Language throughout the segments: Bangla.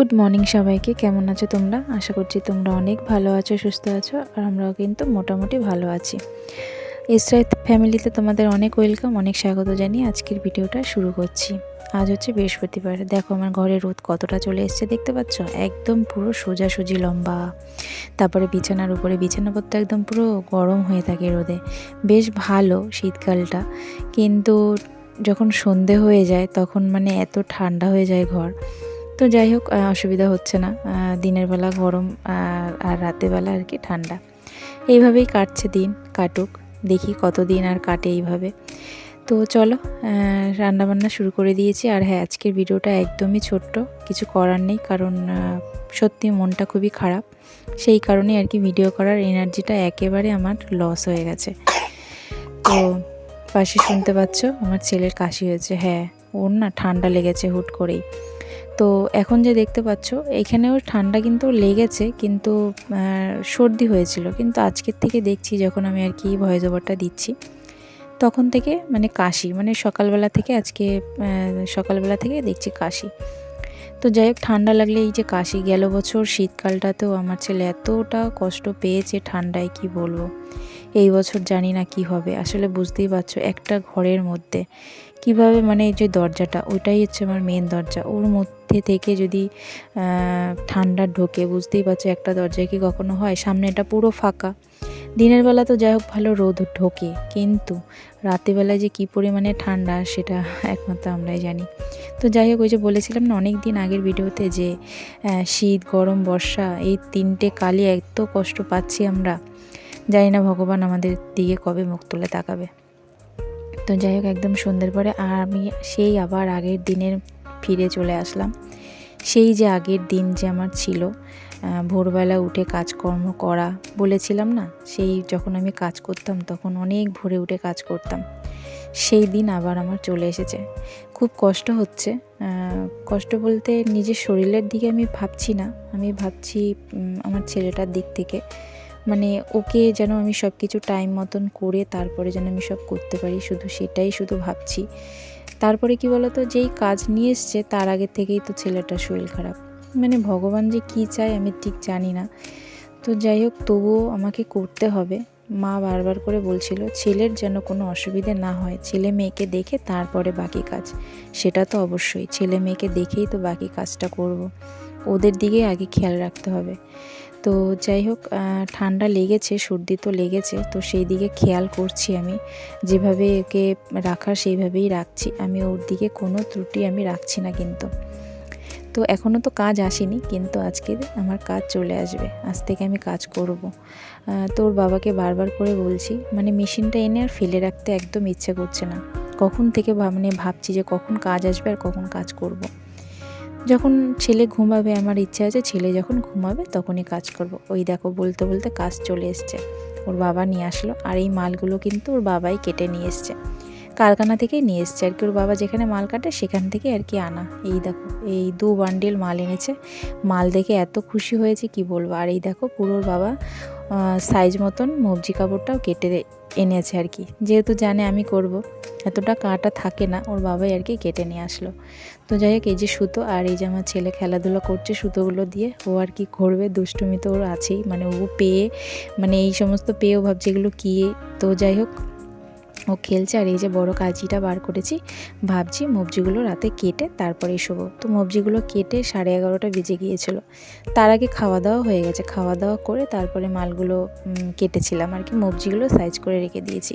গুড মর্নিং সবাইকে, কেমন আছো তোমরা? আশা করছি তোমরা অনেক ভালো আছো, সুস্থ আছো, আর আমরাও কিন্তু মোটামুটি ভালো আছি। ইসরায়েল ফ্যামিলিতে তোমাদের অনেক ওয়েলকাম, অনেক স্বাগত জানিয়ে আজকের ভিডিওটা শুরু করছি। আজ হচ্ছে বৃহস্পতিবার। দেখো, আমার ঘরে রোদ কতটা চলে এসছে দেখতে পাচ্ছ? একদম পুরো সোজাসুজি লম্বা। তারপরে বিছানার উপরে, বিছানাপত্র একদম পুরো গরম হয়ে থাকে রোদে। বেশ ভালো শীতকালটা। কিন্তু যখন সন্ধে হয়ে যায়, তখন মানে এত ঠান্ডা হয়ে যায় ঘর। তো যাই হোক অসুবিধা হচ্ছে না। দিনের বেলা গরম, আর রাতের বেলা আর কি ঠান্ডা। এইভাবেই কাটছে দিন, কাটুক। দেখি কতদিন আর কাটে এইভাবে। তো চলো রান্না বান্না শুরু করে দিয়েছি। আর হ্যাঁ আজকের ভিডিওটা একদমই ছোট্ট, কিছু করার নেই, কারণ সত্যি মনটা খুবই খারাপ। সেই কারণে আর কি ভিডিও করার এনার্জিটা একেবারে আমার লস হয়ে গেছে। তো পাশে শুনতে পাচ্ছ, আমার ছেলের কাশি হয়েছে। হ্যাঁ ওর না ঠান্ডা লেগেছে হুট করেই। তো এখন যে দেখতে পাচ্ছ, এখানেও ঠান্ডা কিন্তু লেগেছে, কিন্তু সর্দি হয়েছিল। কিন্তু আজকের থেকে দেখছি যখন আমি আর কি ভয়েস ওভারটা দিচ্ছি, তখন থেকে মানে কাশি মানে সকালবেলা থেকে আজকে সকালবেলা থেকে দেখছি কাশি। তো যাই হোক, ঠান্ডা লাগলে এই যে কাশি, গেল বছর শীতকালটাতেও আমার ছেলে এতটা কষ্ট পেয়েছে ঠান্ডায়, কি বলব? এই বছর জানি না কি হবে, আসলে বুঝতেই পারছ, একটা ঘরের মধ্যে। কীভাবে মানে এই যে দরজাটা, ওইটাই হচ্ছে আমার মেন দরজা, ওর মধ্যে থেকে যদি ঠান্ডা ঢোকে, বুঝতেই পারছ একটা দরজায় কি কখনো হয়? সামনেটা পুরো ফাঁকা। দিনের বেলা তো যাই হোক ভালো রোদ ঢোকে, কিন্তু রাতেরবেলায় যে কী পরিমাণে ঠান্ডা সেটা একমাত্র আমরাই জানি। তো যাই হোক, ওই যে বলেছিলাম না অনেক দিন আগের ভিডিওতে যে শীত, গরম, বর্ষা, এই তিনটে কালই এত কষ্ট পাচ্ছি আমরা। জানি না ভগবান আমাদের দিকে কবে মুখ তুলে তাকাবে। তো যাই হোক, একদম সন্ধ্যের পরে আর আমি সেই আবার আগের দিনের ফিরে চলে আসলাম। সেই যে আগের দিন যে আমার ছিল ভোরবেলা উঠে কাজকর্ম করা বলেছিলাম না? সেই যখন আমি কাজ করতাম তখন অনেক ভোরে উঠে কাজ করতাম। সেই দিন আবার আমার চলে এসেছে। খুব কষ্ট হচ্ছে। কষ্ট বলতে নিজের শরীরের দিকে আমি ভাবছি না। আমি ভাবছি আমার ছেলেটার দিক থেকে। মানে ওকে যেন আমি সব কিছু টাইম মতন করে তারপরে যেন আমি সব করতে পারি। শুধু সেটাই শুধু ভাবছি। তারপরে কি বলতো, যেই কাজ নিয়ে এসছে, তার আগে থেকেই তো ছেলেটার শরীর খারাপ। মানে ভগবান যে কী চায় আমি ঠিক জানি না। তো যাই হোক, তবুও আমাকে করতে হবে। মা বারবার করে বলছিল, ছেলের যেন কোনো অসুবিধে না হয়, ছেলে মেয়েকে দেখে তারপরে বাকি কাজ। সেটা তো অবশ্যই, ছেলে মেয়েকে দেখেই তো বাকি কাজটা করব। ওদের দিকে আগে খেয়াল রাখতে হবে। তো যাই হোক ঠান্ডা লেগেছে, সর্দি তো লেগেছে, তো সেই দিকে খেয়াল করছি আমি। যেভাবে একে রাখার সেইভাবেই রাখছি। আমি ওর দিকে কোনো ত্রুটি আমি রাখছি না কিন্তু। তো এখনও তো কাজ আসেনি, কিন্তু আজকে আমার কাজ চলে আসবে। আজ থেকে আমি কাজ করব। তো ওর বাবাকে বারবার করে বলছি মানে মেশিনটা এনে আর ফেলে রাখতে একদম ইচ্ছে করছে না। কখন থেকে মানে ভাবছি যে কখন কাজ আসবে আর কখন কাজ করব। যখন ছেলে ঘুমাবে, আমার ইচ্ছে আছে ছেলে যখন ঘুমাবে তখনই কাজ করব। ওই দেখো বলতে বলতে কাজ চলে এসছে। ওর বাবা নিয়ে আসলো আর এই মালগুলো কিন্তু ওর বাবাই কেটে নিয়ে এসছে। কারখানা থেকেই নিয়ে এসছে। আর কি ওর বাবা যেখানে মাল কাটে সেখান থেকে আর কি আনা। এই দেখো, এই দু বান্ডিল মাল এনেছে। মাল দেখে এত খুশি হয়েছে, কি বলব? আর এই দেখো পুরো ওর বাবা সাইজ মতন মবজি কাপড়টাও কেটে এনেছে আর কি। যেহেতু জানে আমি করব এতটা কাটা থাকে না, ওর বাবাই আর কি কেটে নিয়ে আসলো। তো যাই হোক, এই যে সুতো আর এই যে আমার ছেলে খেলাধুলা করছে সুতোগুলো দিয়ে, ও আর কি করবে, দুষ্টুমি তো ওর আছেই মানে ও পেয়ে মানে এই সমস্ত পেয়েও ভাবছে এগুলো কী? তো যাই হোক ও খেলছে আর এই যে বড় কাঁচিটা বার করেছি, ভাবছি মবজিগুলো রাতে কেটে তারপরে শোবো। তো মবজিগুলো কেটে সাড়ে এগারোটা বেজে গিয়েছিল। তার আগে খাওয়া দাওয়া হয়ে গেছে। খাওয়া দাওয়া করে তারপরে মালগুলো কেটেছিলাম আর কি। মবজিগুলো সাইজ করে রেখে দিয়েছি।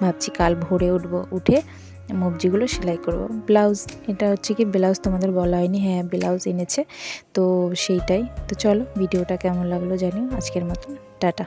ভাবছি কাল ভোরে উঠবো, উঠে মবজিগুলো সেলাই করব। ব্লাউজ, এটা হচ্ছে কি ব্লাউজ তোমাদের বলা হয়নি হ্যাঁ ব্লাউজ এনেছে। তো সেইটাই। তো চলো, ভিডিওটা কেমন লাগল জানিও। আজকের মতন, টাটা।